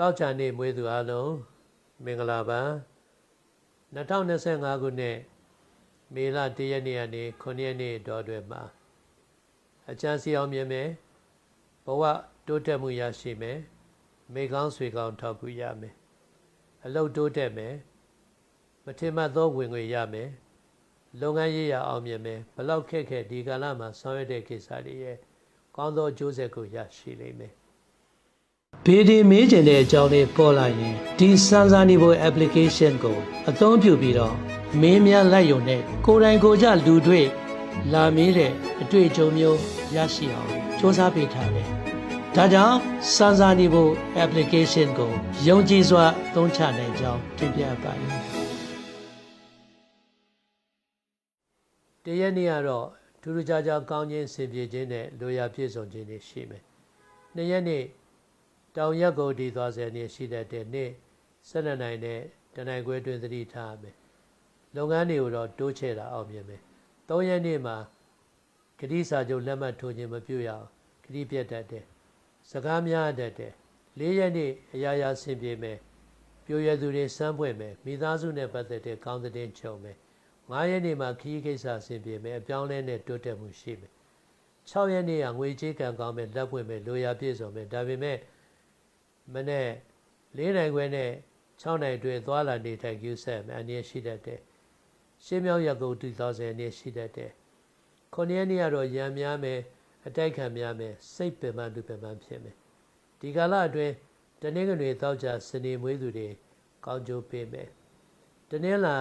တောက်ချာနေ့မွေးသူအလုံးမင်္ဂလာပါ2025ခုနှစ်မေလ1ရက်နေ့ကနေ9ရက်နေ့တော်တွင်မှာအကျန်းစီအောင်မြင်မယ်ဘဝတိုးတက်မှုရရှိမယ်မိကောင်းဆွေကောင်းထောက်ကူရမယ်အလုတ်တိုးတက်မယ်မထင်မှတ်သောဝင်ငွေရမယ်လုပ်ငန်းရေးရအောင်မြင်မယ်ဘလောက်ခက်ခဲဒီကာလမှာဆောင်ရွက်တဲ့ကိစ္စတွေရဲ့ကောင်းသောအကျိုးဆက်ကိုရရှိလိမ့်မယ် ဘေဒီမေးကျင်တဲ့အကြောင်းလေးပေါ်လာရင်ဒီစမ်းစာနေဖို့ application ကိုအသုံးပြုပြီးတော့မင်းများလိုက်ယုံနဲ့ကိုယ်တိုင်ကိုယ်ကျလူတွေ့လာမေးတဲ့အတွေ့အကြုံမျိုးရရှိအောင်စ조사ပေးထားတယ်။ဒါကြောင့်စမ်းစာနေဖို့ application ကိုယုံကြည်စွာသုံးချနိုင်ကြောင်းတင်ပြပါတယ်။တရက်နေ့ကတော့ထူးထူးခြားခြားကောင်းခြင်းစင်ပြေခြင်းနဲ့လိုရာပြည့်စုံခြင်းတွေရှိမယ်။နှစ်ရက်နေ့ တောင်ရက်ကိုဒီသွားစေနေရှိတဲ့တဲ့နေ့၁၂နိုင်နဲ့တနိုင်ခွဲတွင်သတိထားရမယ်လုပ်ငန်းတွေကိုတော့တိုးချဲ့တာအောင်မြင်မယ်၃ရက်နေ့မှာဂတိစာချုပ်လက်မှတ်ထိုးခြင်းမပြုရအောင်ဂတိပြတ်တတ်တယ်စကားများတတ်တယ်၄ရက်နေ့အရာရာဆင်ပြေမယ်ပြိုရသူတွေစမ်းပွင့်မယ်မိသားစုနဲ့ပတ်သက်တဲ့ကောင်းတဲ့ချုံမယ်၅ရက်နေ့မှာခရီးကိစ္စဆင်ပြေမယ်အပြောင်းလဲနဲ့တိုးတက်မှုရှိမယ်6ရက်နေ့ကငွေကြေးကံကောင်းမယ်လက်ပွင့်မယ်လိုရာပြည့်စုံမယ်ဒါပေမဲ့ မနေ့၄နိုင်ခွဲနဲ့6နိုင်တွင်သွာလာနေထိုင်ယူဆက်မယ်အနေရှိတတ်တယ်ရှင်းမြောက်ရက်ကုန်2000အနေရှိတတ်တယ်ခုနှစ်ရက်နေ့ကတော့ရံများမယ်အတိုက်ခံများမယ်စိတ်ပင်ပန်းလူပင်ပန်းဖြစ်မယ်ဒီကာလအတွင်းတနင်္ဂနွေတောက်ကြစနေမွေးသူတွေကောင်းကျိုးပေးမယ်တနင်္လာ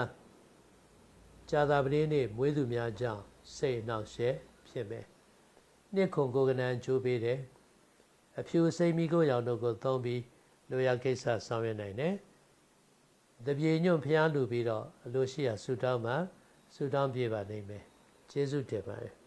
ဇာတာပတိနေ့မွေးသူများကြောင့်စိတ်အနှောက်အယှက်ဖြစ်မယ်နှစ်ခုကိုကနန်းကျိုးပေးတယ် အဖြူစိမ့်မီကိုရောင်တို့ကိုသုံးပြီးလိုရာကိစ္စဆောင်ရွက်နိုင်တယ်။တပြေညွန့်ဖျားလူပြီးတော့အလိုရှိရာဆူတောင်းမှာဆူတောင်းပြပါနိုင်မယ်။ကျေးဇူးတင်ပါတယ်။